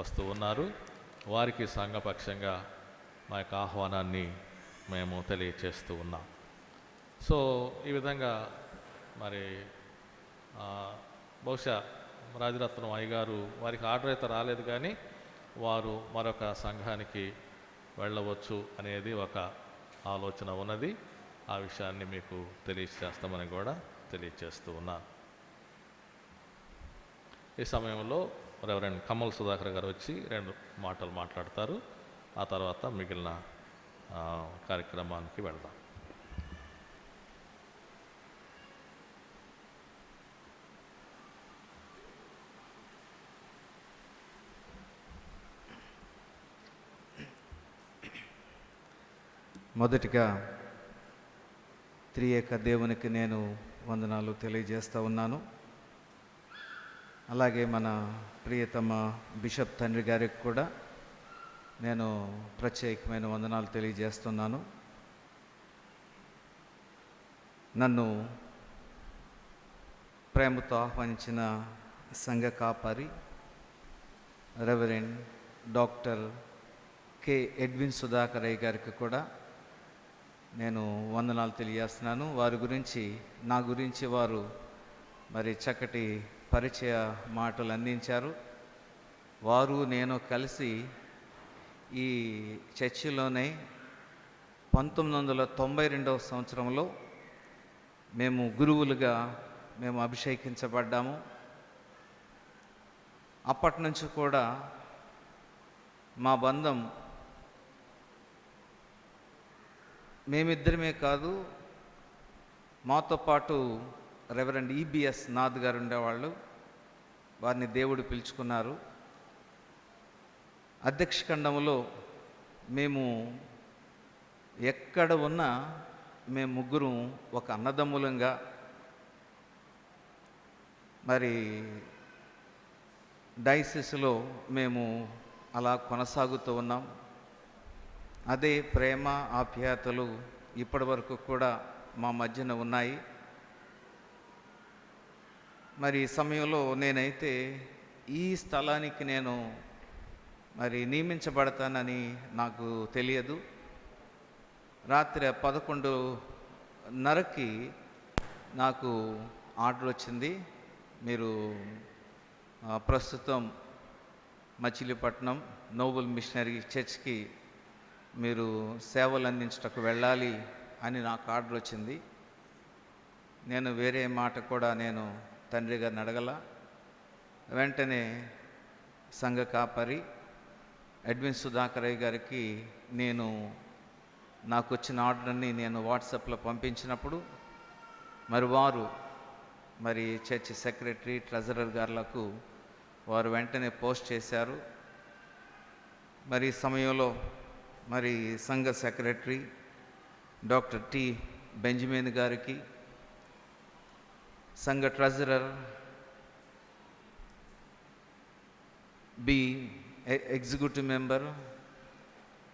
వస్తూ ఉన్నారు. వారికి సంఘపక్షంగా మా యొక్క ఆహ్వానాన్ని మేము తెలియచేస్తూ ఉన్నాం. సో ఈ విధంగా మరి బహుశా రాజరత్నం అయ్యగారు వారికి ఆర్డర్ అయితే రాలేదు కానీ వారు మరొక సంఘానికి వెళ్ళవచ్చు అనేది ఒక ఆలోచన ఉన్నది. ఆ విషయాన్ని మీకు తెలియచేస్తామని కూడా తెలియచేస్తూ ఉన్నాను. ఈ సమయంలో రెవరెండ్ కమల్ సుధాకర్ గారు వచ్చి రెండు మాటలు మాట్లాడతారు. ఆ తర్వాత మిగిలిన కార్యక్రమానికి వెళ్దాం. మొదటిగా త్రియేక దేవునికి నేను వందనాలు తెలియజేస్తూ ఉన్నాను. అలాగే మన ప్రియతమ బిషప్ తండ్రి గారికి కూడా నేను ప్రత్యేకమైన వందనాలు తెలియజేస్తున్నాను. నన్ను ప్రేమతో ఆహ్వానించిన సంఘ కాపరి reverend doctor K Edwin Sudhakar అయ్య గారికి కూడా నేను వందనాలు తెలియజేస్తున్నాను. వారి గురించి నా గురించి వారు మరి చక్కటి పరిచయ మాటలు అందించారు. వారు నేను కలిసి ఈ చర్చిలోనే పంతొమ్మిది వందల తొంభై రెండవ సంవత్సరంలో మేము గురువులుగా మేము అభిషేకించబడ్డాము. అప్పటి నుంచి కూడా మా బంధం మేమిద్దరమే కాదు మాతో పాటు రెవరెండ్ ఈబిఎస్ నాథ్ గారు ఉండేవాళ్ళు. వారిని దేవుడు పిలుచుకున్నారు. అధ్యక్ష ఖండంలో మేము ఎక్కడ ఉన్నా మేము ముగ్గురు ఒక అన్నదమ్ములంగా మరి డైసిస్లో మేము అలా కొనసాగుతూ ఉన్నాం. అదే ప్రేమ ఆప్యాయతలు ఇప్పటి వరకు కూడా మా మధ్యన ఉన్నాయి. మరి ఈ సమయంలో నేనైతే ఈ స్థలానికి నేను మరి నియమించబడతానని నాకు తెలియదు. రాత్రి పదకొండున్నరకి నాకు ఆర్డర్ వచ్చింది. మీరు ప్రస్తుతం మచిలీపట్నం నోబుల్ మిషనరీ చర్చ్కి మీరు సేవలు అందించటకు వెళ్ళాలి అని నాకు ఆర్డర్ వచ్చింది. నేను వేరే మాట కూడా నేను తండ్రి గారిని అడగల. వెంటనే సంఘ కాపరి అడ్మిన్ సుధాకరయ్య గారికి నేను నాకు వచ్చిన ఆర్డర్ని నేను వాట్సాప్లో పంపించినప్పుడు మరి వారు మరి చర్చ్ సెక్రటరీ ట్రెజరర్ గారులకు వారు వెంటనే పోస్ట్ చేశారు. మరి సమయంలో మరి సంఘ సెక్రటరీ డాక్టర్ టి బెంజమిన్ గారికి సంఘ treasurer B executive member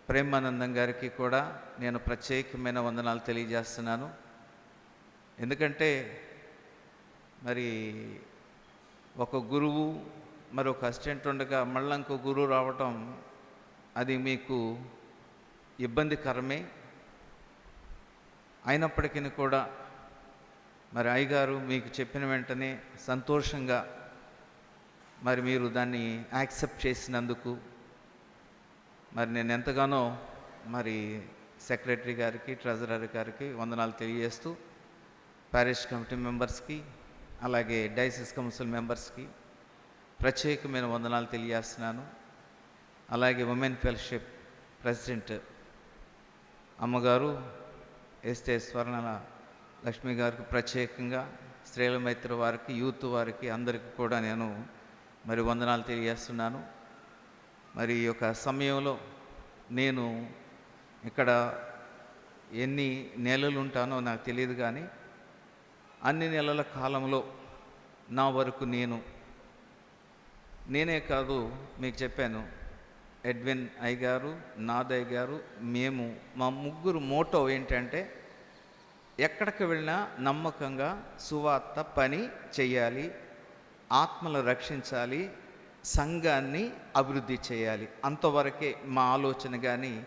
Premanandam గారికి కూడా నేను ప్రత్యేకమైన వందనాలు తెలియజేస్తున్నాను. ఎందుకంటే మరి ఒక గురువు మరి ఒక అసిస్టెంట్ ఉండగా మళ్ళీ ఇంకో గురువు రావటం అది మీకు ఇబ్బందికరమే. అయినప్పటికీ కూడా మరి అయ్యగారు మీకు చెప్పిన వెంటనే సంతోషంగా మరి మీరు దాన్ని యాక్సెప్ట్ చేసినందుకు మరి నేను ఎంతగానో మరి సెక్రటరీ గారికి ట్రెజరర్ గారికి వందనాలు తెలియజేస్తూ ప్యారిష్ కమిటీ మెంబర్స్కి అలాగే డైసిస్ కౌన్సిల్ మెంబర్స్కి ప్రత్యేకమైన వందనాలు తెలియజేస్తున్నాను. అలాగే ఉమెన్ ఫెలోషిప్ ప్రెసిడెంట్ అమ్మగారు ఎస్టే స్వర్ణ లక్ష్మి గారికి ప్రత్యేకంగా స్త్రీల మైత్రి వారికి యూత్ వారికి అందరికీ కూడా నేను మరి వందనాలు తెలియజేస్తున్నాను. మరి ఈ యొక్క సమయంలో నేను ఇక్కడ ఎన్ని నెలలు ఉంటానో నాకు తెలియదు కానీ అన్ని నెలల కాలంలో నా వరకు నేను నేనే కాదు మీకు చెప్పాను ఎడ్విన్ అయ్య గారు నాదయ్య గారు మేము మా ముగ్గురు మోటో ఏంటంటే ఎక్కడికి వెళ్ళినా నమ్మకంగా సువార్త పని చేయాలి ఆత్మలు రక్షించాలి సంఘాన్ని అభివృద్ధి చేయాలి. అంతవరకే మా ఆలోచన కానీ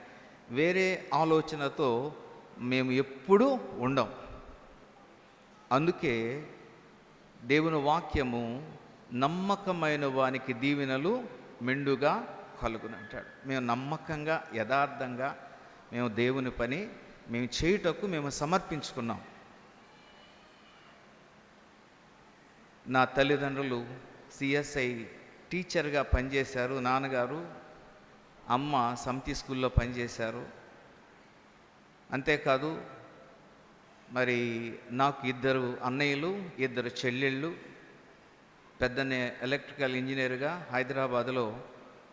వేరే ఆలోచనతో మేము ఎప్పుడూ ఉండం. అందుకే దేవుని వాక్యము నమ్మకమైన వానికి దీవెనలు మెండుగా కలుగునంటాడు మేము నమ్మకంగా యథార్థంగా మేము దేవుని పని మేము చేయుటకు మేము సమర్పించుకున్నాం. నా తల్లిదండ్రులు సిఎస్ఐ టీచర్గా పనిచేశారు నాన్నగారు అమ్మ సమితి స్కూల్లో పనిచేశారు. అంతేకాదు మరి నాకు ఇద్దరు అన్నయ్యలు ఇద్దరు చెల్లెళ్ళు పెద్దనే ఎలక్ట్రికల్ ఇంజనీర్గా హైదరాబాద్లో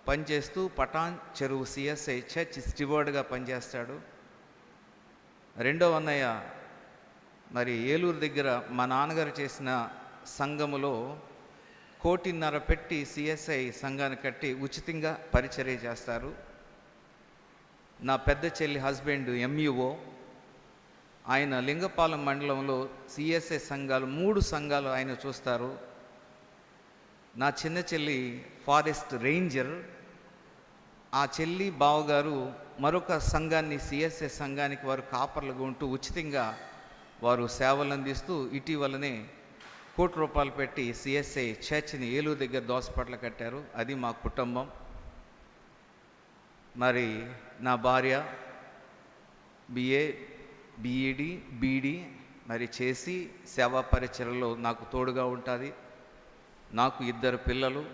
పనిచేస్తూ పటాన్ చెరువు సిఎస్ఐ చర్చ్ స్టివర్డ్గా పనిచేస్తాడు. రెండవ అన్నయ్య మరి ఏలూరు దగ్గర మా నాన్నగారు చేసిన సంఘములో కోటిన్నర పెట్టి సిఎస్ఐ సంఘాన్ని కట్టి ఉచితంగా పరిచర్య చేస్తారు. నా పెద్ద చెల్లి హస్బెండ్ ఎంయుఓ ఆయన లింగపాలెం మండలంలో సిఎస్ఐ సంఘాలు మూడు సంఘాలు ఆయన చూస్తారు. నా చిన్న చెల్లి ఫారెస్ట్ రేంజర్ ఆ చెల్లి బావగారు మరొక సంఘాన్ని సిఎస్ఏ సంఘానికి వారు కాపర్లుగా ఉంటూ ఉచితంగా వారు సేవలు అందిస్తూ ఇటీవలనే కోటి రూపాయలు పెట్టి సిఎస్ఐ చర్చ్ని ఏలూరు దగ్గర దోసపట్ల కట్టారు. అది మా కుటుంబం. మరి నా భార్య బిఏ బిఈడి బీడి మరి చేసి సేవా పరిచయలో నాకు తోడుగా ఉంటుంది. నాకు ఇద్దరు పిల్లలు.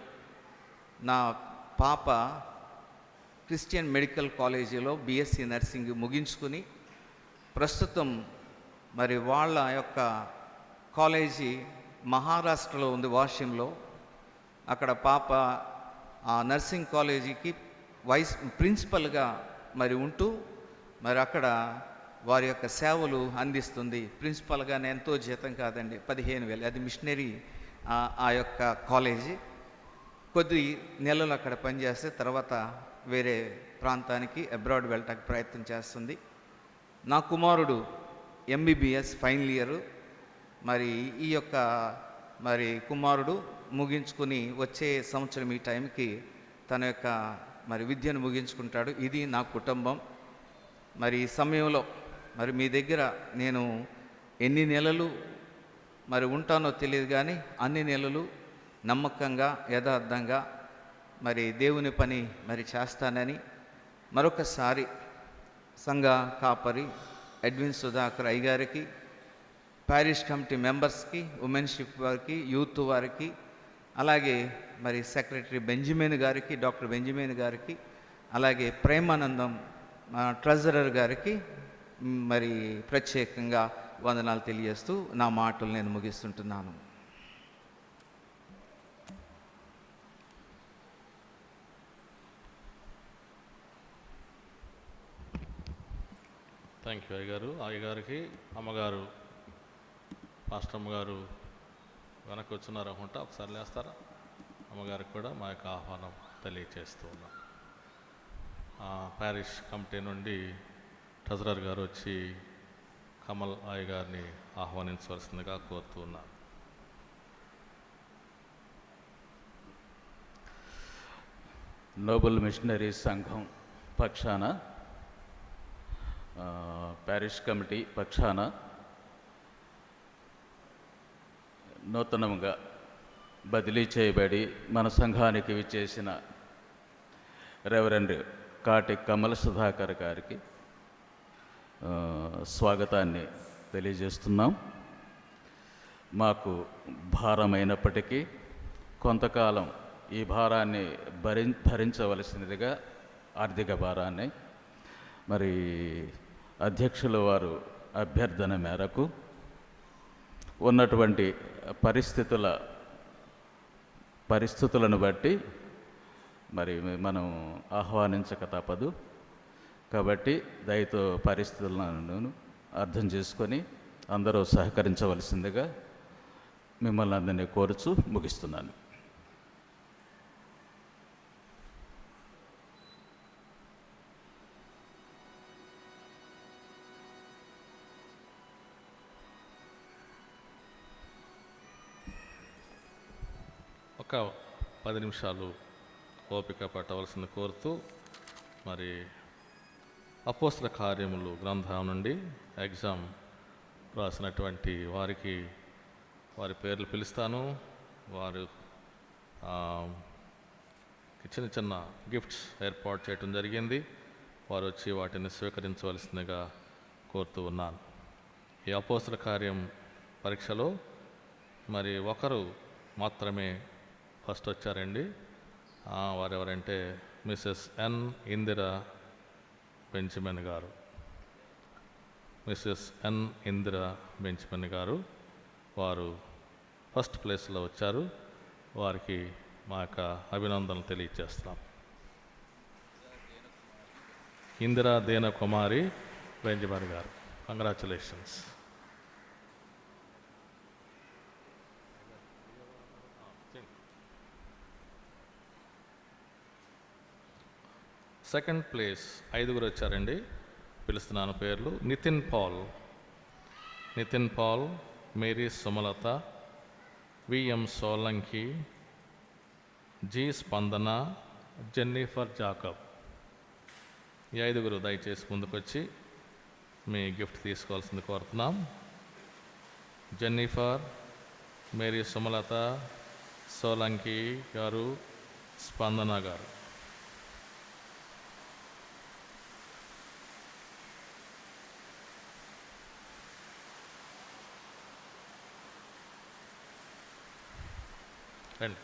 నా పాప క్రిస్టియన్ మెడికల్ కాలేజీలో బీఎస్సీ నర్సింగ్ ముగించుకుని ప్రస్తుతం మరి వాళ్ళ యొక్క కాలేజీ మహారాష్ట్రలో ఉంది వాషింలో అక్కడ పాప ఆ నర్సింగ్ కాలేజీకి వైస్ ప్రిన్సిపల్గా మరి ఉంటూ మరి అక్కడ వారి యొక్క సేవలు అందిస్తుంది. ప్రిన్సిపల్గానే ఎంతో జీతం కాదండి పదిహేను వేలు. అది మిషనరీ ఆ- ఆ యొక్క కాలేజీ. కొద్ది నెలలు అక్కడ పనిచేస్తే తర్వాత వేరే ప్రాంతానికి అబ్రాడ్ వెళ్ళటానికి ప్రయత్నం చేస్తుంది. నా కుమారుడు ఎంబీబీఎస్ ఫైనల్ ఇయర్. మరి ఈ యొక్క మరి కుమారుడు ముగించుకుని వచ్చే సంవత్సరం ఈ టైంకి తన యొక్క మరి విద్యను ముగించుకుంటాడు. ఇది నా కుటుంబం. మరి ఈ సమయంలో మరి మీ దగ్గర నేను ఎన్ని నెలలు మరి ఉంటానో తెలియదు కానీ అన్ని నెలలు నమ్మకంగా యథార్థంగా మరి దేవుని పని మరి చేస్తానని మరొకసారి సంఘ కాపరి అడ్విన్ సుధాకర్ అయ్య గారికి ప్యారిష్ కమిటీ మెంబర్స్కి ఉమెన్షిప్ వారికి యూత్ వారికి అలాగే మరి సెక్రటరీ బెంజమిన్ గారికి డాక్టర్ బెంజమిన్ గారికి అలాగే ప్రేమానందం ట్రెజరర్ గారికి మరి ప్రత్యేకంగా వందనాలు తెలియజేస్తూ నా మాటలు నేను ముగిస్తుంటున్నాను. థ్యాంక్ యూ అయ్యగారు అయ్యగారికి అమ్మగారు పాస్టర్ అమ్మగారు వెనక్కి వచ్చినారు అనుకుంటా ఒకసారి లేస్తారా? అమ్మగారికి కూడా మా యొక్క ఆహ్వానం తెలియచేస్తూ ఉన్నాం. ఆ, ప్యారిష్ కమిటీ నుండి ట్రెజరర్ గారు వచ్చి కమల్ అయ్య గారిని ఆహ్వానించవలసిందిగా కోరుతూ ఉన్నాను నోబెల్ మిషనరీ సంఘం పక్షాన ప్యారిష్ కమిటీ పక్షాన నూతనంగా బదిలీ చేయబడి మన సంఘానికి విచ్చేసిన రెవరెండ్ కాటి కమల సుధాకర్ గారికి స్వాగతాన్ని తెలియజేస్తున్నాం. మాకు భారమైనప్పటికీ కొంతకాలం ఈ భారాన్ని భరి భరించవలసినదిగా ఆర్థిక భారాన్ని మరి అధ్యక్షుల వారు అభ్యర్థన మేరకు ఉన్నటువంటి పరిస్థితుల పరిస్థితులను బట్టి మరి మనం ఆహ్వానించక తప్పదు. కాబట్టి దయతో పరిస్థితులను అర్థం చేసుకొని అందరూ సహకరించవలసిందిగా మిమ్మల్ని అందరినీ కోరుచు ముగిస్తున్నాను. ఒక పది నిమిషాలు ఓపిక పట్టవలసింది కోరుతూ మరి అపోస్ల కార్యములు గ్రంథం నుండి ఎగ్జామ్ రాసినటువంటి వారికి వారి పేర్లు పిలుస్తాను. వారు చిన్న చిన్న గిఫ్ట్స్ ఏర్పాటు చేయడం జరిగింది. వారు వచ్చి వాటిని స్వీకరించవలసిందిగా కోరుతూ ఉన్నాను. ఈ అపోసల కార్యం పరీక్షలో మరి ఒకరు మాత్రమే ఫస్ట్ వచ్చారండి. వారు వారెవరంటే మిస్సెస్ ఎన్ ఇందిరా బెంచమిన్ గారు. మిస్సెస్ ఎన్ ఇందిరా బెంచమిన్ గారు వారు ఫస్ట్ ప్లేస్లో వచ్చారు. వారికి మా యొక్క అభినందనలు తెలియజేస్తున్నాం ఇందిరా దేన కుమారి బెంజమిన్ గారు. కంగ్రాచులేషన్స్ సెకండ్ ప్లేస్ ఐదుగురు వచ్చారండి. పిలుస్తున్నాను పేర్లు. Nitin Paul. Nitin Paul Mary Sumalatha VM Solanki G Spandana Jennifer Jacob. ఈ ఐదుగురు దయచేసి ముందుకొచ్చి మీ గిఫ్ట్ తీసుకోవాల్సింది కోరుతున్నాం. జెన్నిఫర్ మేరీ సుమలత సోలంకి గారు స్పందన గారు. రండి